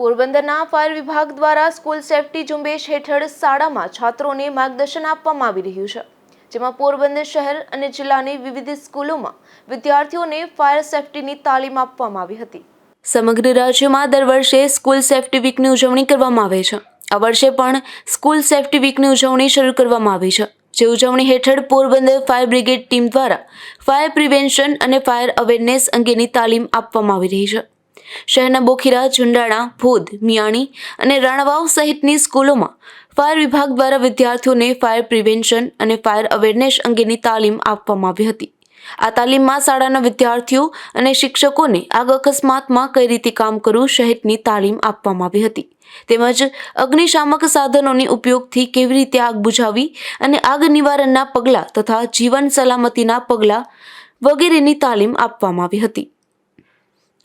પોરબંદરના ફાયર વિભાગ દ્વારા સ્કૂલ સેફટી ઝુંબેશ હેઠળ શાળામાં છાત્રોને માર્ગદર્શન આપવામાં આવી રહ્યું છે, જેમાં પોરબંદર શહેર અને જિલ્લાની વિવિધ સ્કૂલોમાં વિદ્યાર્થીઓને ફાયર સેફટીની તાલીમ આપવામાં આવી હતી. સમગ્ર રાજ્યમાં દર વર્ષે સ્કૂલ સેફટી વીકની ઉજવણી કરવામાં આવે છે. આ વર્ષે પણ સ્કૂલ સેફટી વીકની ઉજવણી શરૂ કરવામાં આવી છે, જે ઉજવણી હેઠળ પોરબંદર ફાયર બ્રિગેડ ટીમ દ્વારા ફાયર પ્રિવેન્શન અને ફાયર અવેરનેસ અંગેની તાલીમ આપવામાં આવી રહી છે. શહેરના બોખીરા ઝુંડાણા ભૂદ, મિયાણી અને રાણાવાવ સહિતની સ્કૂલોમાં ફાયર વિભાગ દ્વારા વિદ્યાર્થીઓને ફાયર પ્રિવેન્શન અને ફાયર અવેરનેસ અંગેની તાલીમ આપવામાં આવી હતી. આ તાલીમમાં શાળાના વિદ્યાર્થીઓ અને શિક્ષકોને આગ અકસ્માતમાં કઈ રીતે કામ કરવું સહિતની તાલીમ આપવામાં આવી હતી. તેમજ અગ્નિશામક સાધનોની ઉપયોગથી કેવી રીતે આગ બુઝાવી અને આગ નિવારણના પગલાં તથા જીવન સલામતીના પગલાં વગેરેની તાલીમ આપવામાં આવી હતી.